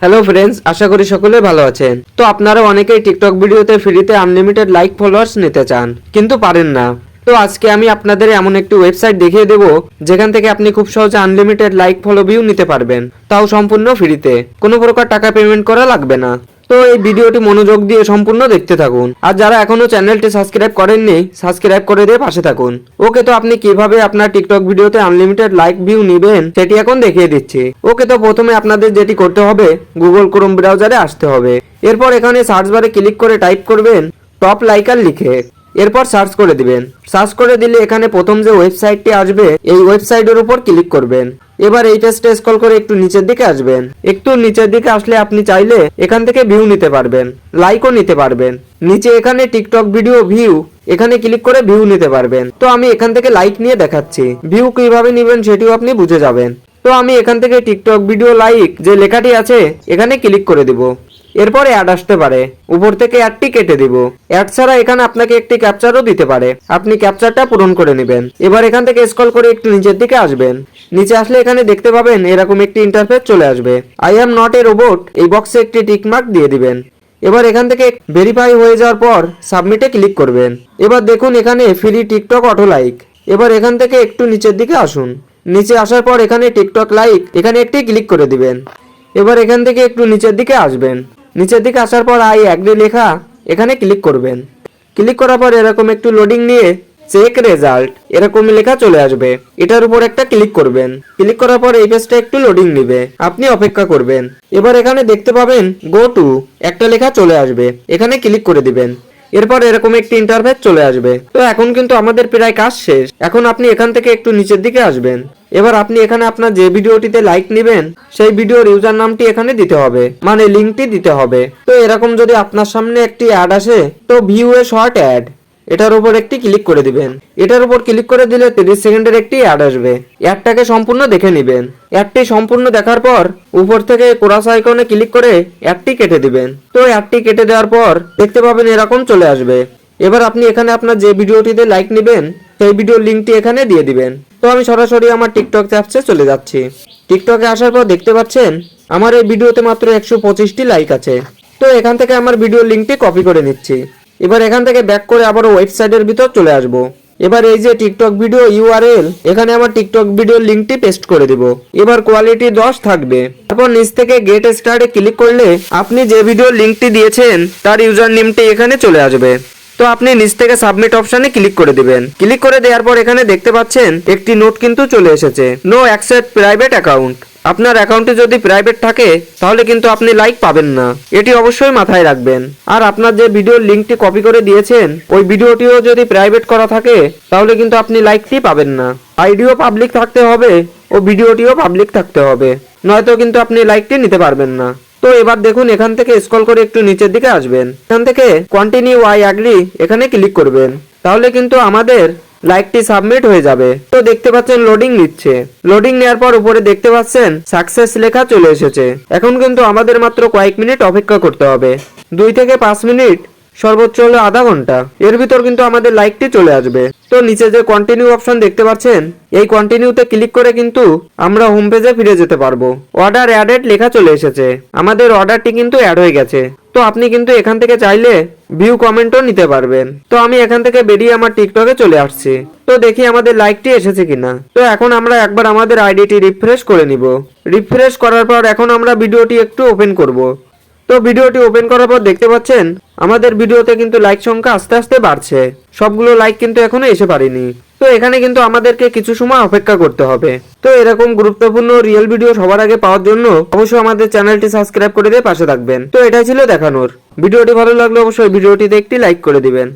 Hello friends আশা করি সকলে ভালো আছেন। তো আপনারা অনেকেই টিকটক ভিডিওতে ফ্রিতে আনলিমিটেড লাইক ফলোয়ার্স নিতে চান, কিন্তু পারেন না। তো আজকে আমি আপনাদের এমন একটি ওয়েবসাইট দেখিয়ে দেব, যেখান থেকে আপনি খুব সহজে আনলিমিটেড লাইক ফলো ভিউ নিতে পারবেন, তাও সম্পূর্ণ ফ্রিতে। কোনো প্রকার টাকা পেমেন্ট করা লাগবে না। তো এই ভিডিওটি মনোযোগ দিয়ে সম্পূর্ণ দেখতে থাকুন। আর যারা এখনও চ্যানেলটি সাবস্ক্রাইব করেননি, সাবস্ক্রাইব করে দিয়ে পাশে থাকুন। ওকে, তো আপনি কীভাবে আপনার টিকটক ভিডিওতে আনলিমিটেড লাইক ভিউ নেবেন, সেটি এখন দেখিয়ে দিচ্ছি। ওকে, তো প্রথমে আপনাদের যেটি করতে হবে গুগল ক্রোম ব্রাউজারে আসতে হবে। এরপর এখানে সার্চ বারে ক্লিক করে টাইপ করবেন টপ লাইকার লিখে। এরপর সার্চ করে দিবেন। সার্চ করে দিলে এখানে প্রথম যে ওয়েবসাইটটি আসবে, এই ওয়েবসাইটের উপর ক্লিক করবেন। এবার এই পেজটা স্ক্রল করে একটু নিচের দিকে আসবেন। একটু নিচের দিকে আসলে আপনি চাইলে এখান থেকে ভিউ নিতে পারবেন লাইকও নিতে পারবেন। নিচে এখানে টিকটক ভিডিও ভিউ এখানে ক্লিক করে ভিউ নিতে পারবেন। তো আমি এখান থেকে লাইক নিয়ে দেখাচ্ছি। ভিউ কীভাবে নেবেন সেটিও আপনি বুঝে যাবেন। তো আমি এখান থেকে টিকটক ভিডিও লাইক যে লেখাটি আছে, এখানে ক্লিক করে দিব। এরপরে অ্যাড আসতে পারে। উপর থেকে অ্যাডটি কেটে দিব। অ্যাড ছাড়া এখানে আপনাকে একটি ক্যাপচারও দিতে পারে। আপনি ক্যাপচারটা পূরণ করে নেবেন। এবার এখান থেকে স্ক্রল করে একটু নিচের দিকে আসবেন। নিচে আসলে এখানে দেখতে পাবেন এরকম একটি ইন্টারফেস চলে আসবে। I am not a robot এই বক্সে একটি টিক মার্ক দিয়ে দিবেন। এবার এখান থেকে ভেরিফাই হয়ে যাওয়ার পর সাবমিটে ক্লিক করবেন। এবার দেখুন এখানে ফ্রি টিকটক অটো লাইক এবার এখান থেকে একটু নিচের দিকে আসুন। নিচে আসার পর এখানে টিকটক লাইক এখানে একটি ক্লিক করে দিবেন। এবার এখান থেকে একটু নিচের দিকে আসবেন। নিচের দিকে আসার পর আই অ্যাগ্রি লেখা, এখানে ক্লিক করবেন। ক্লিক করার পর এরকম একটু লোডিং নিয়ে চেক রেজাল্ট এরকম লেখা চলে আসবে। এটার উপর একটা ক্লিক করবেন। ক্লিক করার পর এই পেজটা একটু লোডিং নিবে। আপনি অপেক্ষা করবেন। এবার এখানে দেখতে পাবেন গো টু একটা লেখা চলে আসবে। এখানে ক্লিক করে দিবেন। এরপর এরকম একটি ইন্টারফেস চলে আসবে। তো এখন কিন্তু আমাদের প্রায় কাজ শেষ। এখন আপনি এখান থেকে একটু নিচের দিকে আসবেন। এবার আপনি এখানে আপনার যে ভিডিওটিতে লাইক নেবেন, সেই ভিডিওর ইউজার নামটি এখানে দিতে হবে মানে লিঙ্কটি দিতে হবে। তো এরকম যদি আপনার সামনে একটি অ্যাড আসে, তো ভিউ এ শর্ট অ্যাড এটার উপর একটি ক্লিক করে দিবেন। এটার উপর ক্লিক করে দিলে তিরিশ সেকেন্ডের একটি অ্যাড আসবে। অ্যাডটাকে সম্পূর্ণ দেখে নেবেন। অ্যাডটি সম্পূর্ণ দেখার পর, উপর থেকে কোরাস আইকনে ক্লিক করে অ্যাডটি কেটে দিবেন। তো অ্যাডটি কেটে দেওয়ার পর, দেখতে পাবেন এরকম চলে আসবে। এবার আপনি এখানে আপনার যে ভিডিওটিতে লাইক নেবেন, সেই ভিডিওর লিঙ্কটি এখানে দিয়ে দিবেন। তো আমি সরাসরি আমার টিকটক অ্যাপসে চলে যাচ্ছি। টিকটকে আসার পর দেখতে পাচ্ছেন, আমার এই ভিডিওতে মাত্র একশো পঁচিশটি লাইক আছে। তো এখান থেকে আমার ভিডিওর লিঙ্কটি কপি করে নিচ্ছি। এবার এখান থেকে ব্যাক করে আবার ওয়েবসাইটের ভিতর চলে আসব। এবার এই যে টিকটক ভিডিও ইউআরএল এখানে আমার টিকটক ভিডিওর লিঙ্কটি পেস্ট করে দিব। এবার কোয়ালিটি দশ থাকবে। তারপর নিচ থেকে গেট স্টার্টে ক্লিক করলে আপনি যে ভিডিওর লিঙ্কটি দিয়েছেন, তার ইউজার নেমটি এখানে চলে আসবে। তো আপনি নিচ থেকে সাবমিট অপশনে ক্লিক করে দিবেন। ক্লিক করে দেওয়ার পর এখানে দেখতে পাচ্ছেন, একটি নোট কিন্তু চলে এসেছে। নো অ্যাকসেপ্ট প্রাইভেট অ্যাকাউন্ট আপনার অ্যাকাউন্টে যদি প্রাইভেট থাকে, তাহলে কিন্তু আপনি লাইক পাবেন না। এটি অবশ্যই মাথায় রাখবেন। আর আপনার যে ভিডিওর লিঙ্কটি কপি করে দিয়েছেন, ওই ভিডিওটিও যদি প্রাইভেট করা থাকে, তাহলে কিন্তু আপনি লাইকটি পাবেন না। আইডিও পাবলিক থাকতে হবে ও ভিডিওটিও পাবলিক থাকতে হবে। নয়তো কিন্তু আপনি লাইকটি নিতে পারবেন না। তো এবার দেখুন, এখান থেকে স্ক্রল করে একটু নিচের দিকে আসবেন। এখান থেকে কন্টিনিউ আই অ্যাগ্রি এখানে ক্লিক করবেন। তাহলে কিন্তু আমাদের লাইকটি সাবমিট হয়ে যাবে। তো দেখতে পাচ্ছেন লোডিং নিচ্ছে। লোডিং নেওয়ার পর উপরে দেখতে পাচ্ছেন সাকসেস লেখা চলে এসেছে। এখন কিন্তু আমাদের মাত্র কয়েক মিনিট অপেক্ষা করতে হবে। দুই থেকে পাঁচ মিনিট সর্বোচ্চ হলো আধা ঘণ্টা। এর ভিতর কিন্তু আমাদের লাইকটি চলে আসবে। তো নিচে যে কন্টিনিউ অপশন দেখতে পাচ্ছেন, এই কন্টিনিউতে ক্লিক করে কিন্তু আমরা হোম পেজে ফিরে যেতে পারব। অর্ডার অ্যাডেড লেখা চলে এসেছে। আমাদের অর্ডারটি কিন্তু অ্যাড হয়ে গেছে। তো আপনি কিন্তু এখান থেকে চাইলে ভিউ কমেন্টও নিতে পারবেন। তো আমি এখান থেকে বেরিয়ে আমার টিকটকে চলে আসছি। তো দেখি আমাদের লাইকটি এসেছে কিনা। তো এখন আমরা একবার আমাদের আইডিটি রিফ্রেশ করে নিব। রিফ্রেশ করার পর এখন আমরা ভিডিওটি একটু ওপেন করব। তো ভিডিওটি ওপেন করার পর দেখতে পাচ্ছেন, আমাদের ভিডিওতে কিন্তু লাইক সংখ্যা আস্তে আস্তে বাড়ছে। সবগুলো লাইক কিন্তু এখনও এসে পারেনি। তো এখানে কিন্তু আমাদেরকে কিছু সময় অপেক্ষা করতে হবে। তো এরকম গুরুত্বপূর্ণ রিয়েল ভিডিও সবার আগে পাওয়ার জন্য অবশ্যই আমাদের চ্যানেলটি সাবস্ক্রাইব করে দিয়ে পাশে থাকবেন। তো এটাই ছিল দেখানোর। ভিডিওটি ভালো লাগলে অবশ্যই ভিডিওটিতে একটি লাইক করে দিবেন।